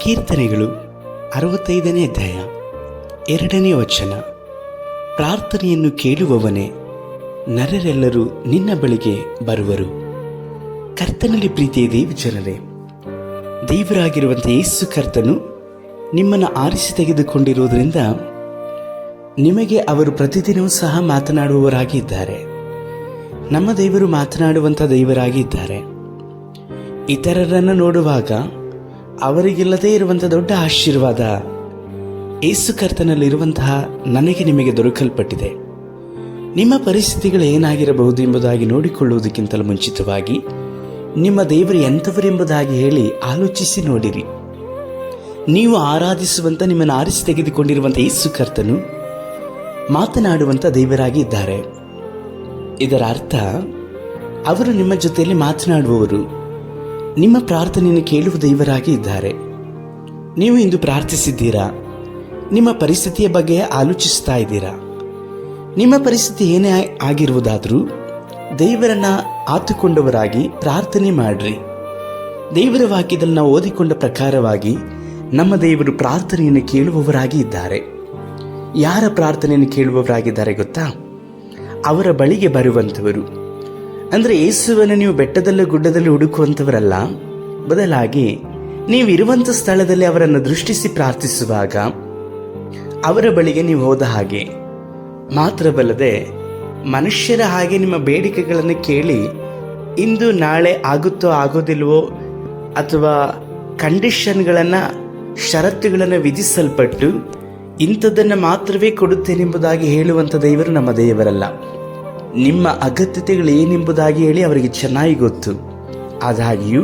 ಕೀರ್ತನೆಗಳು ಅರವತ್ತೈದನೇ ಅಧ್ಯಾಯ, ಎರಡನೇ ವಚನ. ಪ್ರಾರ್ಥನೆಯನ್ನು ಕೇಳುವವನೇ ನರರೆಲ್ಲರೂ ನಿನ್ನ ಬಳಿಗೆ ಬರುವರು. ಕರ್ತನಲ್ಲಿ ಪ್ರೀತಿಯ ದೇವಿ ಜನರೇ ದೇವರಾಗಿರುವಂಥ ಯೇಸು ಕರ್ತನು ನಿಮ್ಮನ್ನು ಆರಿಸಿ ತೆಗೆದುಕೊಂಡಿರುವುದರಿಂದ ನಿಮಗೆ ಅವರು ಪ್ರತಿದಿನವೂ ಸಹ ಮಾತನಾಡುವವರಾಗಿದ್ದಾರೆ. ನಮ್ಮ ದೇವರು ಮಾತನಾಡುವಂಥ ದೇವರಾಗಿದ್ದಾರೆ. ಇತರರನ್ನು ನೋಡುವಾಗ ಅವರಿಗಿಲ್ಲದೇ ಇರುವಂಥ ದೊಡ್ಡ ಆಶೀರ್ವಾದ ಏಸು ನನಗೆ ನಿಮಗೆ ದೊರಕಲ್ಪಟ್ಟಿದೆ. ನಿಮ್ಮ ಪರಿಸ್ಥಿತಿಗಳು ಏನಾಗಿರಬಹುದು ಎಂಬುದಾಗಿ ನೋಡಿಕೊಳ್ಳುವುದಕ್ಕಿಂತಲೂ ಮುಂಚಿತವಾಗಿ ನಿಮ್ಮ ದೇವರು ಎಂಥವರೆಂಬುದಾಗಿ ಹೇಳಿ ಆಲೋಚಿಸಿ ನೋಡಿರಿ. ನೀವು ಆರಾಧಿಸುವಂತ ನಿಮ್ಮನ್ನು ಆರಿಸಿ ತೆಗೆದುಕೊಂಡಿರುವಂಥ ಯೇಸು ಕರ್ತನು ಮಾತನಾಡುವಂಥ ದೇವರಾಗಿ ಇದ್ದಾರೆ. ಇದರ ಅರ್ಥ ಅವರು ನಿಮ್ಮ ಜೊತೆಯಲ್ಲಿ ಮಾತನಾಡುವವರು ನಿಮ್ಮ ಪ್ರಾರ್ಥನೆಯನ್ನು ಕೇಳುವ ದೈವರಾಗಿ ಇದ್ದಾರೆ. ನೀವು ಇಂದು ಪ್ರಾರ್ಥಿಸಿದ್ದೀರಾ? ನಿಮ್ಮ ಪರಿಸ್ಥಿತಿಯ ಬಗ್ಗೆ ಆಲೋಚಿಸ್ತಾ ಇದ್ದೀರಾ? ನಿಮ್ಮ ಪರಿಸ್ಥಿತಿ ಏನೇ ಆಗಿರುವುದಾದರೂ ದೇವರನ್ನ ಆತುಕೊಂಡವರಾಗಿ ಪ್ರಾರ್ಥನೆ ಮಾಡ್ರಿ. ದೇವರ ವಾಕ್ಯದಲ್ಲಿ ನಾವು ಓದಿಕೊಂಡ ಪ್ರಕಾರವಾಗಿ ನಮ್ಮ ದೇವರು ಪ್ರಾರ್ಥನೆಯನ್ನು ಕೇಳುವವರಾಗಿ ಇದ್ದಾರೆ. ಯಾರ ಪ್ರಾರ್ಥನೆಯನ್ನು ಕೇಳುವವರಾಗಿದ್ದಾರೆ ಗೊತ್ತಾ? ಅವರ ಬಳಿಗೆ ಬರುವಂಥವರು. ಅಂದರೆ ಯೇಸುವನ್ನು ನೀವು ಬೆಟ್ಟದಲ್ಲಿ ಗುಡ್ಡದಲ್ಲಿ ಹುಡುಕುವಂಥವರಲ್ಲ? ಬದಲಾಗಿ, ನೀವು ಇರುವಂಥ ಸ್ಥಳದಲ್ಲಿ ಅವರನ್ನು ದೃಷ್ಟಿಸಿ ಪ್ರಾರ್ಥಿಸುವಾಗ ಅವರ ಬಳಿಗೆ ನೀವು ಹೋದ ಹಾಗೆ. ಮಾತ್ರವಲ್ಲದೆ, ಮನುಷ್ಯರ ಹಾಗೆ ನಿಮ್ಮ ಬೇಡಿಕೆಗಳನ್ನು ಕೇಳಿ, ಇಂದು ನಾಳೆ ಆಗುತ್ತೋ ಆಗೋದಿಲ್ವೋ ಅಥವಾ ಕಂಡೀಷನ್ಗಳನ್ನು, ಷರತ್ತುಗಳನ್ನು ವಿಧಿಸಲ್ಪಟ್ಟು ಇಂಥದ್ದನ್ನು ಮಾತ್ರವೇ ಕೊಡುತ್ತೇನೆಂಬುದಾಗಿ ಹೇಳುವಂಥ ದೇವರು ನಮ್ಮ ದೇವರಲ್ಲ. ನಿಮ್ಮ ಅಗತ್ಯತೆಗಳು ಏನೆಂಬುದಾಗಿ ಹೇಳಿ ಅವರಿಗೆ ಚೆನ್ನಾಗಿ ಗೊತ್ತು. ಆದಾಗಿಯೂ,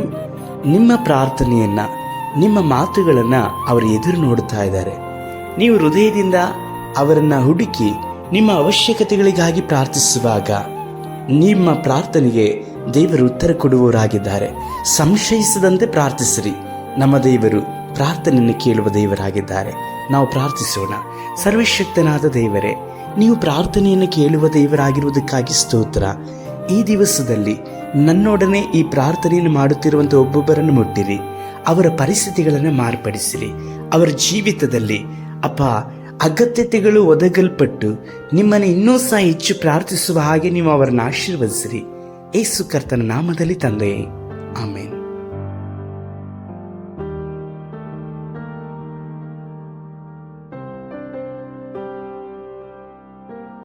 ನಿಮ್ಮ ಪ್ರಾರ್ಥನೆಯನ್ನು, ನಿಮ್ಮ ಮಾತುಗಳನ್ನು ಅವರು ಎದುರು ನೋಡುತ್ತಾ ಇದ್ದಾರೆ. ನೀವು ಹೃದಯದಿಂದ ಅವರನ್ನು ಹುಡುಕಿ ನಿಮ್ಮ ಅವಶ್ಯಕತೆಗಳಿಗಾಗಿ ಪ್ರಾರ್ಥಿಸುವಾಗ ನಿಮ್ಮ ಪ್ರಾರ್ಥನೆಗೆ ದೇವರು ಉತ್ತರ ಕೊಡುವವರಾಗಿದ್ದಾರೆ. ಸಂಶಯಿಸದಂತೆ ಪ್ರಾರ್ಥಿಸಿರಿ. ನಮ್ಮ ದೇವರು ಪ್ರಾರ್ಥನೆಯನ್ನು ಕೇಳುವ ದೇವರಾಗಿದ್ದಾರೆ. ನಾವು ಪ್ರಾರ್ಥಿಸೋಣ. ಸರ್ವಶಕ್ತನಾದ ದೇವರೇ ನೀವು ಪ್ರಾರ್ಥನೆಯನ್ನು ಕೇಳುವ ದೇವರಾಗಿರುವುದಕ್ಕಾಗಿ ಸ್ತೋತ್ರ. ಈ ದಿವಸದಲ್ಲಿ ನನ್ನೊಡನೆ ಈ ಪ್ರಾರ್ಥನೆಯನ್ನು ಮಾಡುತ್ತಿರುವಂಥ ಒಬ್ಬೊಬ್ಬರನ್ನು ಮುಟ್ಟಿರಿ. ಅವರ ಪರಿಸ್ಥಿತಿಗಳನ್ನು ಮಾರ್ಪಡಿಸಿರಿ. ಅವರ ಜೀವಿತದಲ್ಲಿ, ಅಪ್ಪ, ಅಗತ್ಯತೆಗಳು ಒದಗಲ್ಪಟ್ಟು ನಿಮ್ಮನ್ನು ಇನ್ನೂ ಸಹ ಹೆಚ್ಚು ಪ್ರಾರ್ಥಿಸುವ ಹಾಗೆ ನೀವು ಅವರನ್ನು ಆಶೀರ್ವದಿಸಿರಿ. ಏಸು ಕರ್ತನ ನಾಮದಲ್ಲಿ ತಂದೆಯೇ. ಆಮೇನ್.